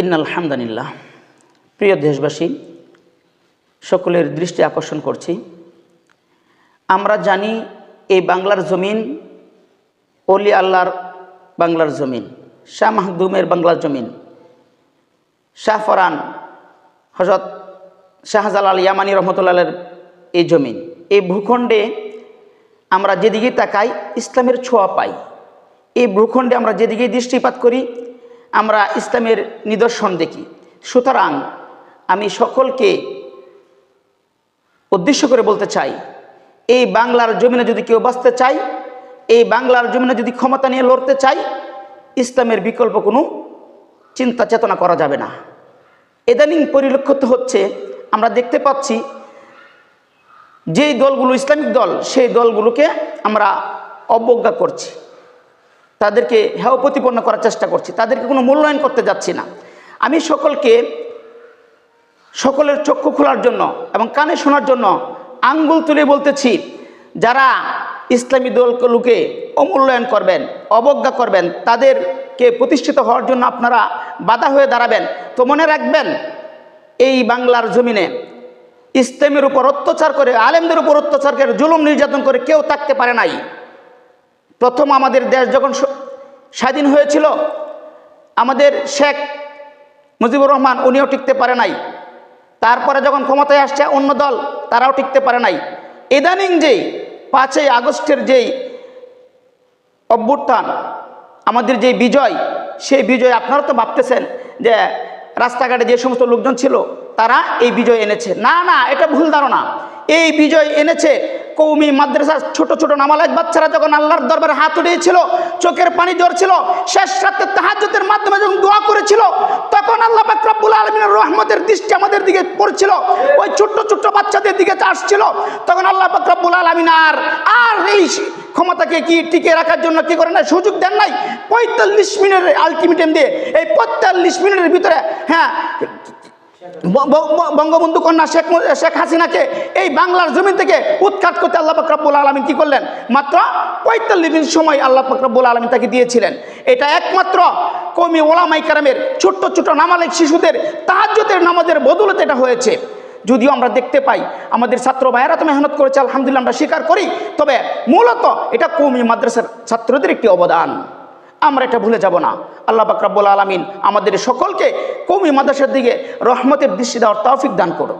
ইন্নাল হামদানিল্লাহ প্রিয় দেশবাসী, সকলের দৃষ্টি আকর্ষণ করছি। আমরা জানি এই বাংলার জমিন অলি আল্লাহর বাংলার জমিন, শাহ মাহদুমের বাংলার জমিন, শাহ ফরান হজরত শাহজালাল ইয়ামানি রহমতুল্লাহের এই জমিন। এই ভূখণ্ডে আমরা যেদিকে তাকাই, ইসলামের ছোঁয়া পাই। এই ভূখণ্ডে আমরা যেদিকে দৃষ্টিপাত করি আমরা ইসলামের নিদর্শন দেখি। সুতরাং আমি সকলকে উদ্দেশ্য করে বলতে চাই, এই বাংলার জমিনে যদি কেউ বাঁচতে চাই এই বাংলার জমিনে যদি ক্ষমতা নিয়ে লড়তে চাই ইসলামের বিকল্প কোনো চিন্তা চেতনা করা যাবে না। ইদানিং পরিলক্ষিত হচ্ছে, আমরা দেখতে পাচ্ছি যেই দলগুলো ইসলামিক দল, সেই দলগুলোকে আমরা অবজ্ঞা করছি। তাদেরকে হেয় প্রতিপন্ন করার চেষ্টা করছি। তাদেরকে কোনো মূল্যায়ন করতে যাচ্ছি না। আমি সকলকে সকলের চক্ষু খোলার জন্য এবং কানে শোনার জন্য আঙ্গুল তুলে বলতেছি, যারা ইসলামী দলগুলোকে অমূল্যায়ন করবেন, অবজ্ঞা করবেন, তাদেরকে প্রতিষ্ঠিত হওয়ার জন্য আপনারা বাধা হয়ে দাঁড়াবেন। তো মনে রাখবেন, এই বাংলার জমিনে ইসলামের উপর অত্যাচার করে, আলেমদের উপর অত্যাচার করে, জুলুম নির্যাতন করে কেউ থাকতে পারে নাই। প্রথম আমাদের দেশ যখন স্বাধীন হয়েছিল, আমাদের শেখ মুজিবুর রহমান উনিও টিকতে পারে নাই। তারপরে যখন ক্ষমতায় আসছে অন্য দল, তারাও টিকতে পারে নাই। ইদানিং যেই, পাঁচই আগস্টের যেই অভ্যুত্থান, আমাদের যে বিজয়, সেই বিজয় আপনারা তো ভাবতেছেন যে রাস্তাঘাটে যে সমস্ত লোকজন ছিল, তারা এই বিজয় এনেছে। না না, এটা ভুল ধারণা। এই বিজয় এনেছে কৌমি মাদ্রাসার ছোট ছোট নামালাজ বাচ্চারা যখন আল্লাহর দরবারে হাত উঠিয়েছিল, চোখের পানি ঝরছিল, শেষ রাতে তাহাজ্জুদের মাধ্যমে যখন দোয়া করেছিল, তখন আল্লাহ পাক রব্বুল আলমিনের রহমতের দৃষ্টি আমাদের দিকে পড়ছিল, ওই ছোট্ট ছোট্ট বাচ্চাদের দিকে আসছিল তখন আল্লাহ পাক রব্বুল আলমিন আর আর এই ক্ষমতাকে কি টিকে রাখার জন্য কি করে না সুযোগ দেন নাই? পঁয়তাল্লিশ মিনিটের আলটিমেটাম দিয়ে, এই পঁয়তাল্লিশ মিনিটের ভিতরে হ্যাঁ বঙ্গবন্ধু কন্যা শেখ শেখ হাসিনাকে এই বাংলার জমিন থেকে উৎখাত করতে আল্লাহ পাকরাবুল আলমিন কি করলেন? মাত্র পঁয়তাল্লিশ দিন সময় আল্লাহ পাকরাবুল আলমিন তাকে দিয়েছিলেন। এটা একমাত্র কমি ওলামাই কারামের ছোট্ট ছোট্ট নামালিক শিশুদের তাহাজ্যতের নামাজের বদলতে এটা হয়েছে। যদিও আমরা দেখতে পাই, আমাদের ছাত্র ভাইয়েরা তো মেহনত করেছে, আলহামদুলিল্লাহ আমরা স্বীকার করি, তবে মূলত এটা কৌমি মাদ্রাসার ছাত্রদের একটি অবদান। আমরা এটা ভুলে যাব না। আল্লাহ বাকরাবুল আলমিন আমাদের সকলকে কৌমি মাদাসের দিকে রহমতের দৃষ্টি দেওয়ার তৌফিক দান করো